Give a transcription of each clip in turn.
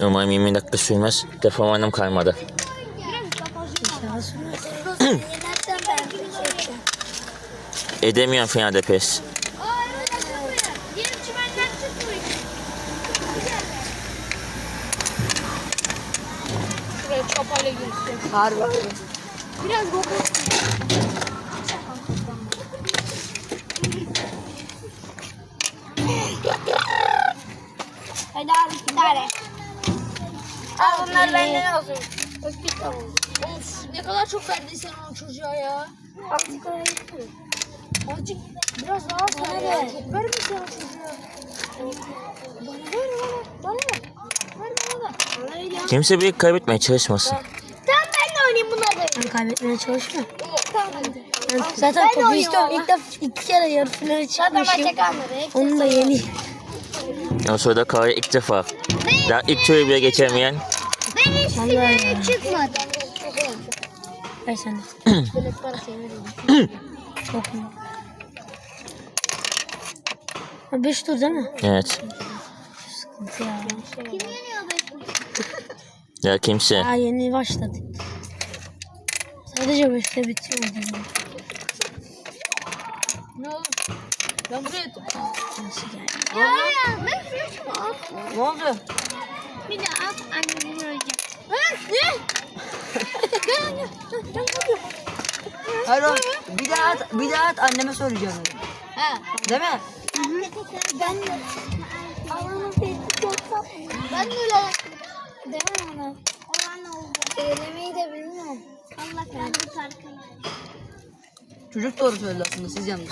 Umarım 20 dakika sürmez. Şey yapacağım. Edemiyorum finalde pes. Harbi. Biraz gogo. Hadi abi bir tane. Al bunlar benden olsun. Öpük olsun. Of ne kadar çok verdiysen o çocuğa ya. Azıcık oraya koy. Azıcık biraz daha az ver ya. Çok vermişsin o çocuğa. Bana ver bana. Bana ver. Ver bana da. Bana veriyorum. Kimse büyük kaybetmeye çalışmasın. Tamam ben de oynayayım bunları. Ben kaybetmeye çalışmıyorum. Tamam hadi. Ben zaten topu istiyorum. İlk defa iki kere yarı finale Zaten çıkmışım. maça kalmadı. Hepsi Onu da yeni. O sırada Kaya ilk defa. Daha ilk turu bile geçemeyen. Ben hiç finale çıkmadım. Ver sen de. Çok mu? Ha, Beş tur değil mi? Evet. Sıkıntı ya. Kim yeniyor be? Ya kimse. Daha yeni başladık. Sadece beşte bitiyor. Ne olur? Ben buraya geldi? Ya ya ben şunu al. Ne oldu? Bir de at annemi vuracağım. Ne? Hayır oğlum. Bir daha at, bir daha at anneme söyleyeceğim. dedim. He. Değil mi? Ben de. Allah'ım tehdit yoksam. Ben de öyle. Demem ona. Olan oldu. Söylemeyi de bilmiyorum. Allah kendi farkında. Çocuk doğru söyledi aslında siz yanlış.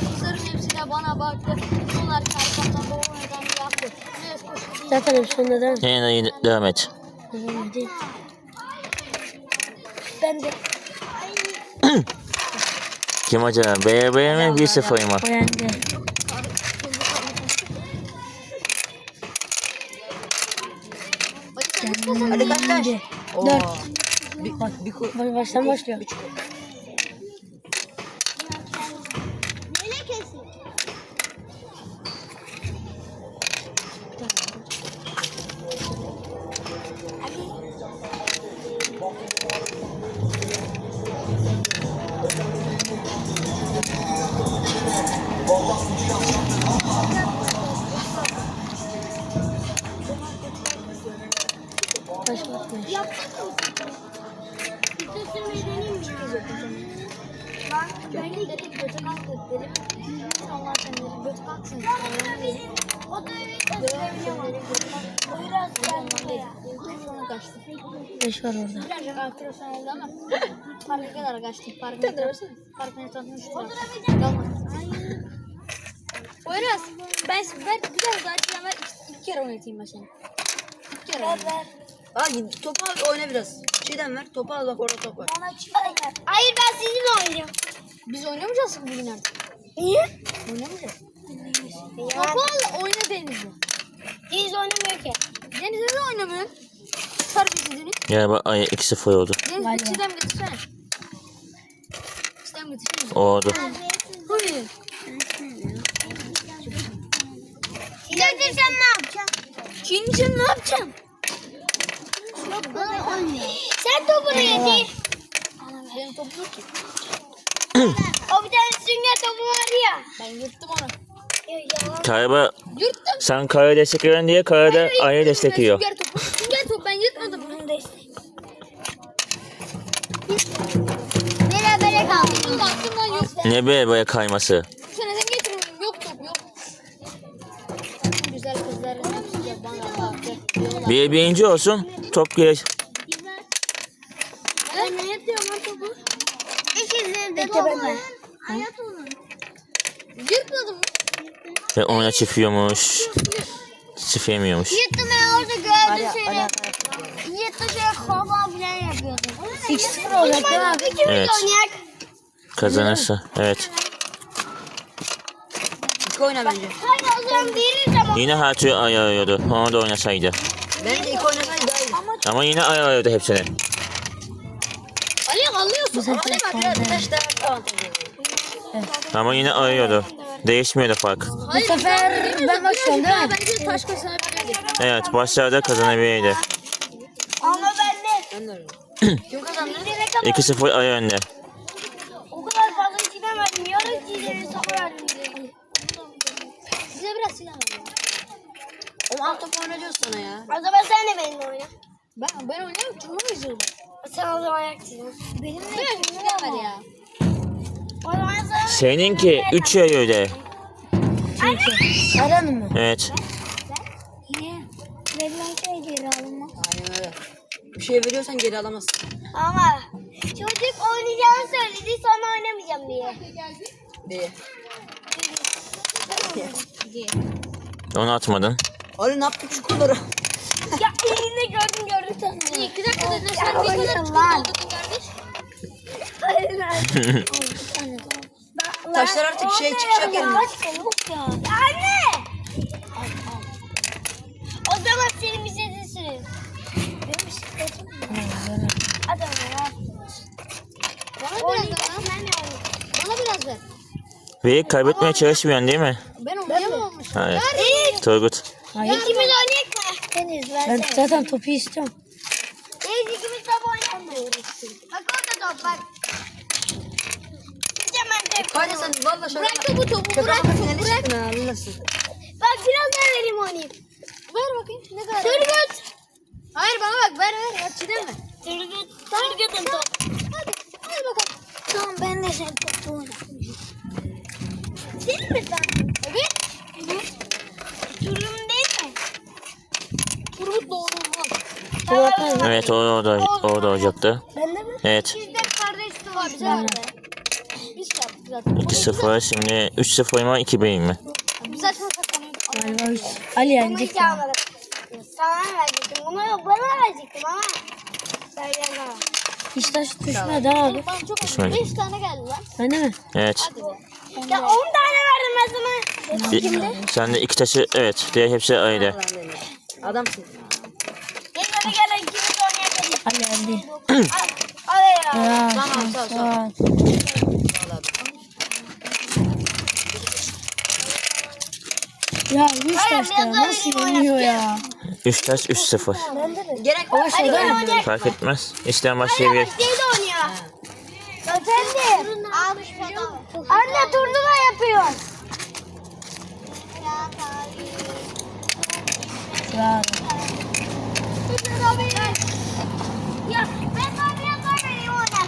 Kızların hepsine bana baktı. Onlar arkamdan babamdan yaptı. Ne koştu. Zaten hepsi onda değil mi? Yine de devam et. Ben de. Kim acaba? BB mi 1-0 mı? O yendi. Hadi kaç kaç? Oo. Dört. Bir, bir, Baş- Baştan başlıyor. Neyle Başlatmış. Yapacak mısın? Vitesi verelim mi? Ben de dedim götü kalktı dedim. Sen dedim götü kalksın. O da öyle gösterebiliyor. Biraz ben de ya. Sonra kaçtı. Beş var orada. Birazcık artırırsan oldu ama parka kadar kaçtı. Parkın etrafını şu tarafı. Poyraz ben ver biraz daha ver iki, iki kere oynatayım ben seni. İki kere. Ver Al topu al oyna biraz. Çiğdem ver topu al bak orada top var. Bana çıkar. Hayır ben sizinle oynayacağım. Biz oynamayacağız ki bugün artık. Niye? Oynamayacağız. Ya. Topu al oyna Deniz'le. Deniz oynamıyor ki. Deniz'le de oynamıyor. Terbiyesizini. Ya bak ay 2-0 oldu. Deniz bir çiğdem getirsene. Çiğdem getirsene. Oldu. Hayır. Sen ne yapacaksın? Şimdi sen ne Sen topunu getir. Benim topu yok ki. O bir tane sünger topu var ya. Ben yırttım onu. Yırttım. sen Kaya destek veren diye Kaya da Ay'a destekliyor. Sünger topu. Sünger topu ben yırtmadım. Bunun desteği. Berabere kaldık. Aklımdan yok. Ne be böyle kayması. Bu sene sen. Yok top yok. Güzel bana baktı. Diyorlar. Bir birinci olsun. Top geç. Ben ne yapıyorum lan topu? İkizleri de topu. Hayat onu. Yırtmadım. Ve ona çifiyormuş. Çifiyemiyormuş. Yırttım ben orada gördüm seni. hadi. Yırttı şöyle kova falan yapıyordun. 2-0 olacak değil mi abi? Evet. Kazanırsa. Evet. İki oyna bence. Hadi o zaman veririz ama. Yine Hatu Ay arıyordu. Onu da oynasaydı. Bence iki oynasaydı daha iyi. Ama yine Ay arıyordu hepsini. Ali alıyorsun. Biraz değil. taş daha avantajlı. Ama yine ayıyordu. Değişmiyordu fark. Bu sefer ben başlıyorum değil mi? Bence taş kazanabilirdik. Evet başlarda kazanabilirdi. Ama ben de. Ben de öyle. Kim kazandı? Ne kadar 2-0 ay önde. o kadar fazla çizemedim. Yarın çizerim sana verdim. Size biraz silah alayım. Oğlum alt top oynayacağız sana ya. O zaman sen de benimle oyna. Ben, ben oynayamam. Turnuva izliyorum. Sen o zaman ayak çizin. Benim de silah var ya. O zaman sana Seninki 3 ay öyle. Aranın mı? Evet. Niye? Verilen şey geri alınmaz. Aynen öyle. Bir şey veriyorsan geri alamazsın. Ama çocuk oynayacağını söyledi sonra oynamayacağım diye. Diye. Onu atmadın. Ali ne yaptık şu kolları? ya elinde gördüm gördüm sen. İyi, iki dakika dedin. Sen ne kadar lan. doldurdun kardeş? Taşlar artık şey çıkacak yani. Yok ya. Anne! O zaman senin bisikletin süreyim. Benim bisikletim mi? Hadi ona ya. Bana biraz ver de. Bana biraz ver. Ve kaybetmeye çalışmıyorsun değil mi? Ben oynayamamış. Hayır. Turgut. Hayır. ikimiz oynayak mı? Deniz Ben versene. zaten topu istiyorum. Deniz ikimiz top oynayak mı? Bak orada top bak. Hadi sen valla şaka. Bırak topu topu bırak. ha anlasın. Bak biraz daha vereyim oynayayım. Ver bakayım ne kadar. Turgut. Hayır bana bak ver ver. Çiğdeme. Turgut. Turgut'un top. Hadi. Hadi bakalım. Tamam ben de sen topu oynayayım. Senin mi sen? Evet. Turgut'un değil mi? Turgut doğrulmaz. Turgut Evet o orada, orada olacaktı. Bende mi? Evet. Biz de kardeş Var bize ver be. Biz yaptık zaten. 2-0 şimdi 3-0 mı 2-1 mi? Biz saçma sapan. Galiba üç. Ali Bunu yenecek hiç ya. almadım. Sana verecektim. Bunu yok bana verecektim ama. Hiç taş düşmedi abi. Bana çok Düşmedi. 5 tane geldi lan. Bende mi? Evet. Ya 10 tane verdim ben sana. Sen de iki taşı evet diğer hepsi Demir. Adamsın. Hadi gel ikimiz oynayalım. Ali yendi. Hadi ya. Ya. Tamam sağ ol sağ ya. Sağ ol abi. Ya üç Hayır, taş biraz da daha nasıl yeniyor ya? 3 taş 3-0. Gerek var. Hadi gel oynayalım. Fark etmez. İsteyen Hadi başlayabilir. şeyde oynuyor. Efendim. Anne turnuva yapıyor. Ya. Ya ben sana biraz daha vereyim ona.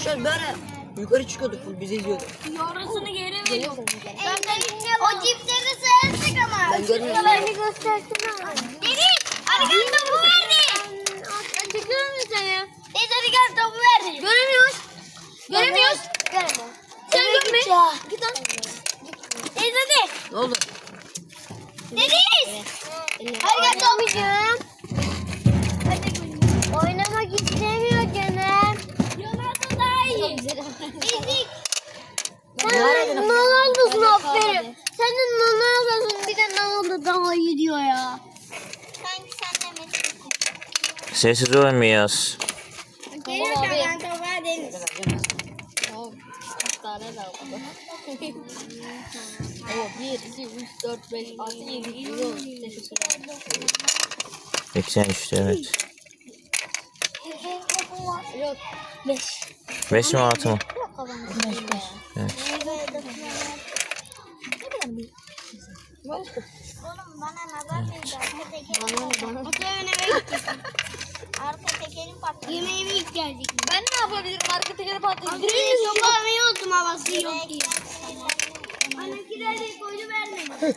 Bir kuşlar böyle yukarı çıkıyordu full bizi izliyordu. Yorusunu geri veriyorum. Ben de o cipsleri sayarsak ama. Ben görmüyorum. Beni göstersin abi. Deniz hadi gel topu verdi. Sen çekiyor musun sen ya? Deniz topu verdi. Göremiyoruz. Göremiyoruz. Göremiyorum. Sen görme. Git lan. Deniz hadi. Ne oldu? Deniz. Hadi gel Ezik. Sen Ronaldo'sun aferin. Sen de Ronaldo'sun bir de Ronaldo daha iyi diyor ya. Sanki sen de Messi. Sessiz olmayacağız. Geliyor ben topa Deniz. Tane daha oldu. Oo, 1, 2, 3, 4, 5, 6, 7, 8, 10. Teşekkür ederim. 83 evet. Yok. 5. 5 mi 6 mı? Evet. Oğlum bana nazar değdi. Arka tekerim patladı. Arka tekerim patladı. Yemeğime ilk. Ben ne yapabilirim? Arka tekeri patlayıp Direkt sokağa oldum havası yok diye. Annekiler de koydu vermedi.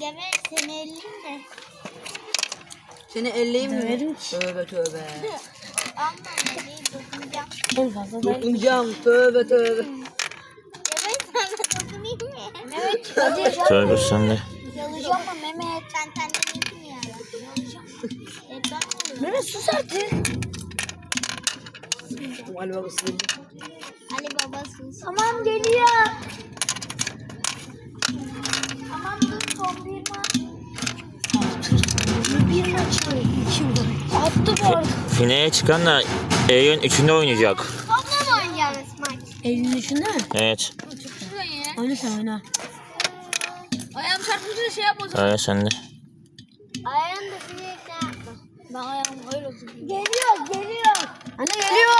Deve seni elleyim de. Seni elleyeyim mi? Döverim ki. Tövbe tövbe. Amma ne fazla. Dokunacağım tövbe tövbe. Evet sana dokunayım mı? Evet. Hadi. Turgut sen de. Yalacağım mı Mehmet? Ben senden iyiyim ya. Yalacağım. E ben mi Mehmet sus artık. Ali babası dedi. Ali babasın. Tamam geliyor. Tamam dur son bir maç. Bir maç. Şimdi. Attı bu arada. Finale çıkan da Eylül'ün 3'ünde oynayacak. Topla mı oynayacağız maç? Elini düşündü mü? Evet. Oyna sen oyna. Ayağım çarpınca da şey yapma. Öyle sende. Ayağını da sürekli yapma. Ben ayağım öyle olsun. Geliyor, geliyor. Anne geliyor.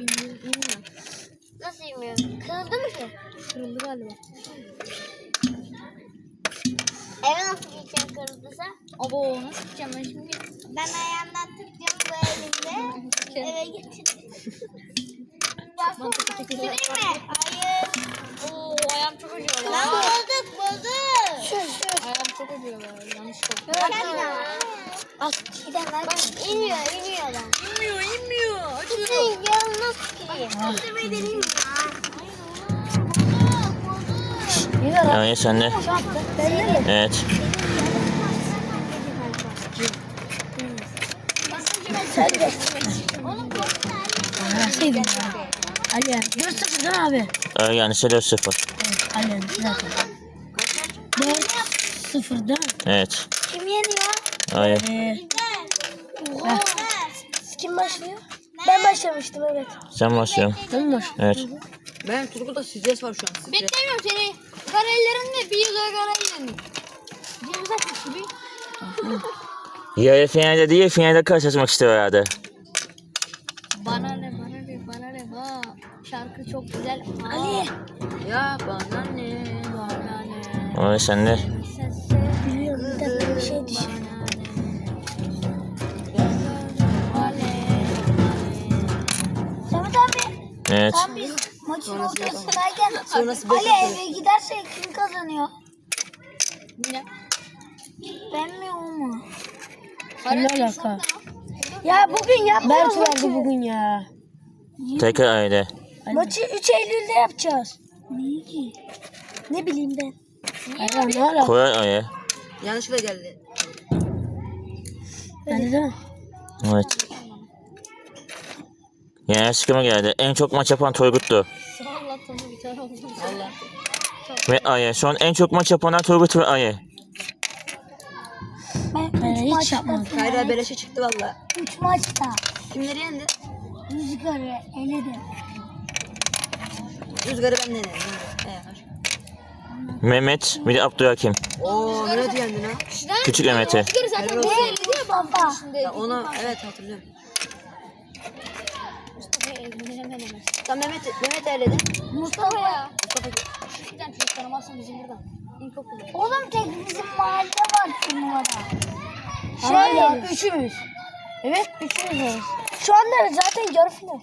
Bilmiyorum, bilmiyorum. Nasıl yemiyorsun? Kırıldı mı ki? Kırıldı galiba. Eve nasıl gideceğim kırıldıysa? Abo nasıl gideceğim ben şimdi? Ben ayağımdan tutacağım bu elimde. Eve getirdim. Süreyim mi? Hayır. Oo ayağım çok acıyor Lan lan. bozduk, bozduk. Ayağım çok acıyor lan. Yanlış oldu. Bak, giden ver. Bak, iniyor, iniyor lan. İnmiyor inmiyor. Acıyor. Yarın nasıl tutayım? Tutmayı deneyim ya. Öyle sende. Belli mi? Evet. Sen de. Verseydin ya. Ali. 4-0 değil mi abi? Öyle yani 4-0. Evet. Ali. Dakika. 4-0 değil mi? Evet. Kim yeniyor? Hayır. Ee, Oha. kim başlıyor? Ben başlamıştım evet. Sen başlıyorsun. Ben mi Evet. Ben Turgut'ta stres var şu an. Stres. Beklemiyorum seni. Kara ellerinde bir yıl kara ellerinde. Ceviz atmış gibi. Yarı finalde değil finalde karşılaşmak istiyor herhalde. Bana ne bana ne bana ne bak. Şarkı çok güzel. Ali. Ya bana ne? Bana ne. Sende. Sen sev Biliyorum bir dakika bir şey düşün. bana ne. Samet abi, Evet. tam biz maçın ortasındayken Sonrası Ali eve giderse kim kazanıyor? Ne? Ben mi o mu? Ne alaka? Ya bugün yapmıyoruz Berk vardı bugün ya. Tekrar öyle. Maçı 3 Eylül'de yapacağız. Niye ki? Ne bileyim ben. Hayır ne alaka? Koray öyle. Yanlışlıkla geldi. Ben de? Evet. Yani sıkıma geldi. En çok maç yapan Turgut'tu. Ve Ayı. Şu an en çok maç yapanlar Turgut ve Ayı. Ben Ben hiç maçta yapmadım. Kayra beleşe çıktı valla. Üç maçta Kimleri yendi? rüzgarı eledim. Rüzgarı ben denedim. He, hoş. Mehmet bir de Abdülhakim. Oo Mehmet yendin ha. Küçük Mehmet'i. Rüzgarı zaten bize elledi ya Baba. Ya onu evet hatırlıyorum. Mustafa elini hemen hemen. Tam Mehmet, Mehmet eledi. Mustafa ya. Bir tane çocuk tanımazsın bizim buradan. İlkokulda. Oğlum tek bizim mahallede var turnuvada. Şey ya üçümüz. Evet üçümüz varız. Şu anda zaten yarı final.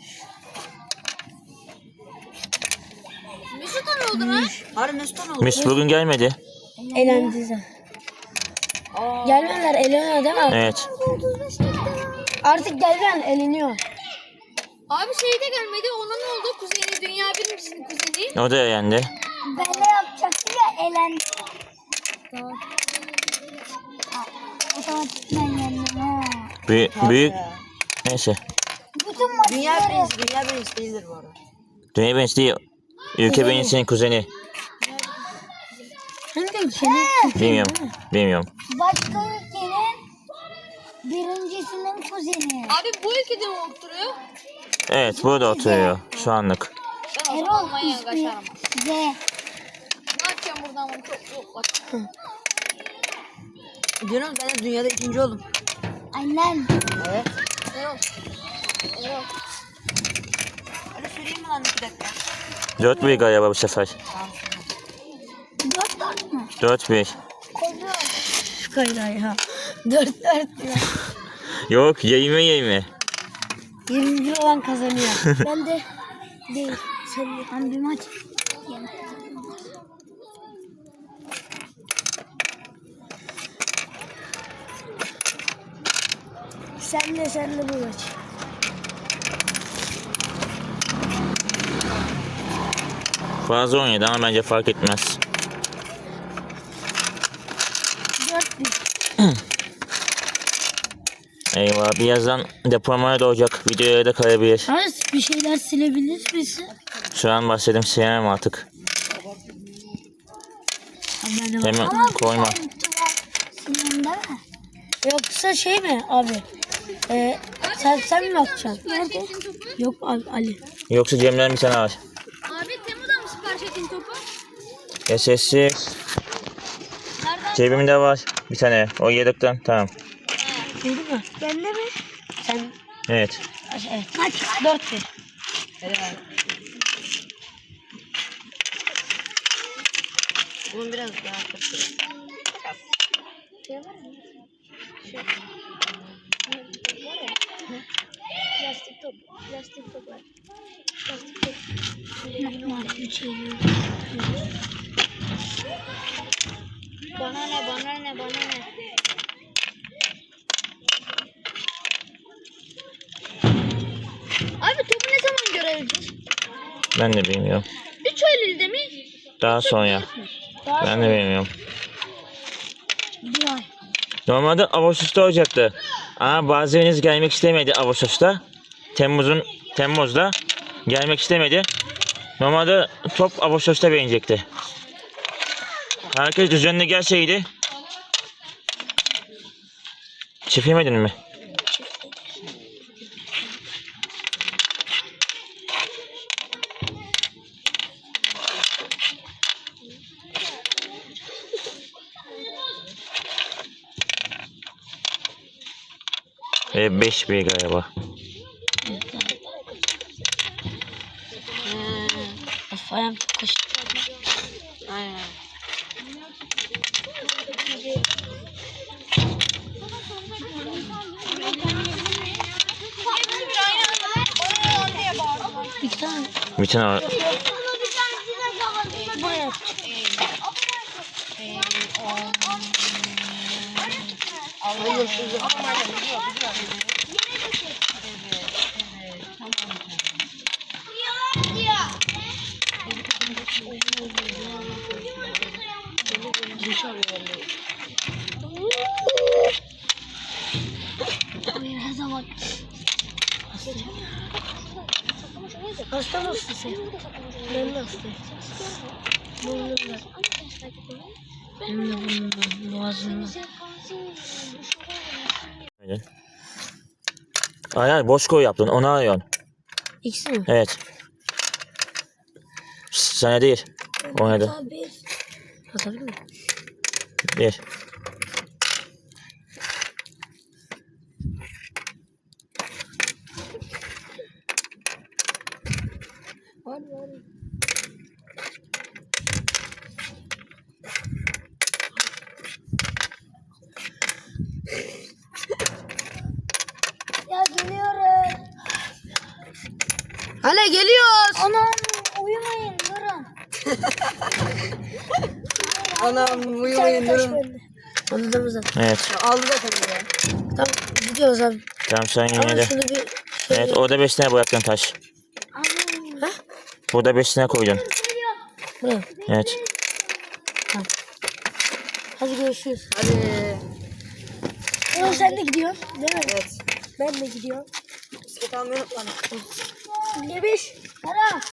Mesut ne oldu lan? Harbi Mesut'a ne oldu? Mis bugün gelmedi. Elendi zaten. Aa, Gelmeyenler eleniyor değil mi? Evet. Artık gelmeyen eleniyor. Abi şey de gelmedi. Ona ne oldu? Kuzeni, dünya birincisinin kuzeni. O da yendi. Ben de yapacaktım ya elendi. Tamam. Yendim ha. Büyük, büyük. Neyse. Bütün Dünya maçları birincisi, dünya birincisi değildir bu arada. Dünya birincisi değil. Ülke birincisinin kuzeni. Hangi ülkenin? Bilmiyorum. Bilmiyorum. başka ülkenin birincisinin kuzeni. Abi bu ülkede mi oturuyor? Evet burada oturuyor şu anlık. Ben o Erol zaman Almanya'ya ismi kaçarım. Z. Ne yapacağım buradan bunu çok yok bak. Diyorsunuz ben de dünyada ikinci oldum. Aynen. Evet. Erol. Erol. Hadi süreyim mi lan iki dakika? 4-1 galiba bu sefer. Dört dört mü? 4-1. Şu kayra ya. 4 4 ya. Yok yayme yayme. 21 olan kazanıyor. Ben de değil. Sen de. Ben bir maç. Sen de sen de bu maç. Fazla oynadı ama bence fark etmez. Dört bir. Eyvah birazdan depomaya doğacak. Videoya da kayabilir. Az bir şeyler silebilir misin? Şu an başladım silemem artık. Hemen koyma. Yoksa şey mi abi? Ee, Sen, sen mi atacaksın? Nerede? Yok Ali. Yoksa Cemre'nin bir tane var. Abi Temu'dan mı sipariş ettin topu? Ya sessiz. Nereden? Cebimde var bir tane. O yedekten. Tamam. Duydun mu? Bende mi? Sen Evet. evet. Kaç? Dört bir. Bunun biraz daha Plastik Plastik top var. Plastik top. Bana ne bana ne bana ne? Abi topu ne zaman görebiliriz? Ben de bilmiyorum. 3 Eylül'de mi? Daha sonra. Ben de bilmiyorum. Bir ay. Normalde Ağustos'ta olacaktı. Ama bazılarınız gelmek istemedi Ağustos'ta. Temmuz'un Temmuz'da gelmek istemedi. Normalde top Ağustos'ta beğenecekti. Herkes düzenli gelseydi. Çift mi? Ve 5 bir galiba. Of ayağım çok kaşıdı. Aynen. İki tane. Bir tane. Buraya. Sen? Ben hastayım. Burnumda. Benim de burnumda. Boğazımda. Aynen. Aynen boş koy yaptın. Onu arıyorsun. İkisi mi? Evet. Sana değil. Oynadı. Abi. Atabilir miyim? Bir. Ya geliyorum. Hala geliyoruz. Anam uyumayın durun. Anam uyumayın durun. Anladığımız zaten. Evet. Aldı zaten ya. Tamam gidiyoruz abi. Tamam sen yine Ama de. şunu bir Evet orada 5 tane bıraktın taş. Burada 5 tane koydun. buraya. Evet. Hadi görüşürüz. Hadi. Oğlum sen de gidiyorsun değil mi? Evet. Ben de gidiyorum. Bisiklet almayı unutma. Ne beş? Ara.